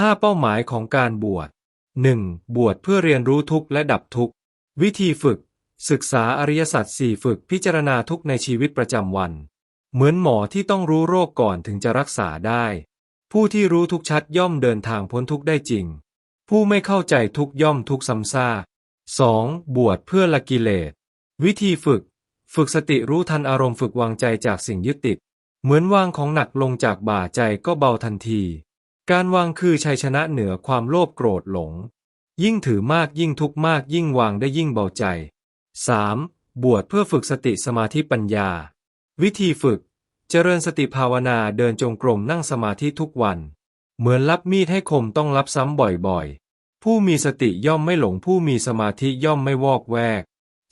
5 เป้าหมายของการบวช 1. บวชเพื่อเรียนรู้ทุกข์และดับทุกข์ วิธีฝึก ศึกษาอริยสัจสี่ฝึกพิจารณาทุกข์ในชีวิตประจำวัน เหมือนหมอที่ต้องรู้โรคก่อนถึงจะรักษาได้ ผู้ที่รู้ทุกชัดย่อมเดินทางพ้นทุกข์ได้จริง ผู้ไม่เข้าใจทุกย่อมทุกซ้ำซาก 2. บวชเพื่อละกิเลส วิธีฝึก ฝึกสติรู้ทันอารมณ์ฝึกวางใจจากสิ่งยึดติด เหมือนวางของหนักลงจากบ่าใจก็เบาทันที การวางคือชัยชนะเหนือความโลภโกรธหลง ยิ่งถือมากยิ่งทุกมากยิ่งวางได้ยิ่งเบาใจ 3. บวชเพื่อฝึกสติสมาธิปัญญา วิธีฝึก เจริญสติภาวนาเดินจงกรมนั่งสมาธิทุกวัน เหมือนรับมีดให้คมต้องรับซ้ำบ่อยๆ ผู้มีสติย่อมไม่หลงผู้มีสมาธิย่อมไม่วอกแวก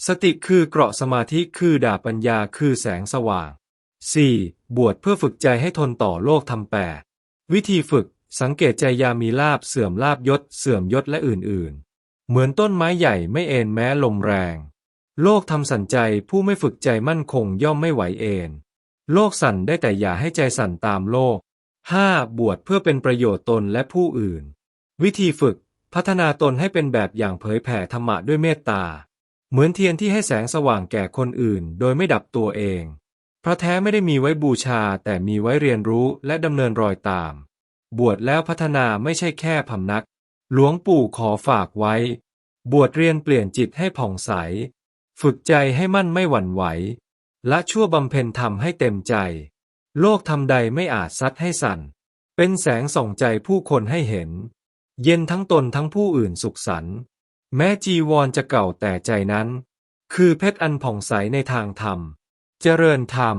สติคือเกราะสมาธิคือดาบปัญญาคือแสงสว่าง 4. บวชเพื่อฝึกใจให้ทนต่อโลกทำแปดวิธีฝึก สังเกตใจยามีลาบเสื่อมลาบยศ เสื่อมยศและอื่นๆ เหมือนต้นไม้ใหญ่ไม่เอ็นแม้ลมแรง โลกทำสันใจผู้ไม่ฝึกใจมั่นคงย่อมไม่ไหวเอ็นโลกสั่นได้แต่อย่าให้ใจสั่นตามโลก 5. บวชเพื่อเป็นประโยชน์ตนและผู้อื่น วิธีฝึกพัฒนาตนให้เป็นแบบอย่างเผยแผ่ธรรมะด้วยเมตตา เหมือนเทียนที่ให้แสงสว่างแก่คนอื่น โดยไม่ดับตัวเอง พระแท้ไม่ได้มีไว้บูชาแต่มีไว้เรียนรู้และดำเนินรอยตาม บวชแล้วพัฒนาไม่ใช่แค่พำนัก หลวงปู่ขอฝากไว้ บวชเรียนเปลี่ยนจิตให้ผ่องใส ฝึกใจให้มั่นไม่หวั่นไหว และชั่วบำเพ็ญธรรมให้เต็มใจ โลกทำใดไม่อาจซัดให้สั่น เป็นแสงส่องใจผู้คนให้เห็น เย็นทั้งตนทั้งผู้อื่นสุขสันต์แม้จีวรจะเก่าแต่ใจนั้น คือเพชรอันผ่องใสในทางธรรม เจริญธรรม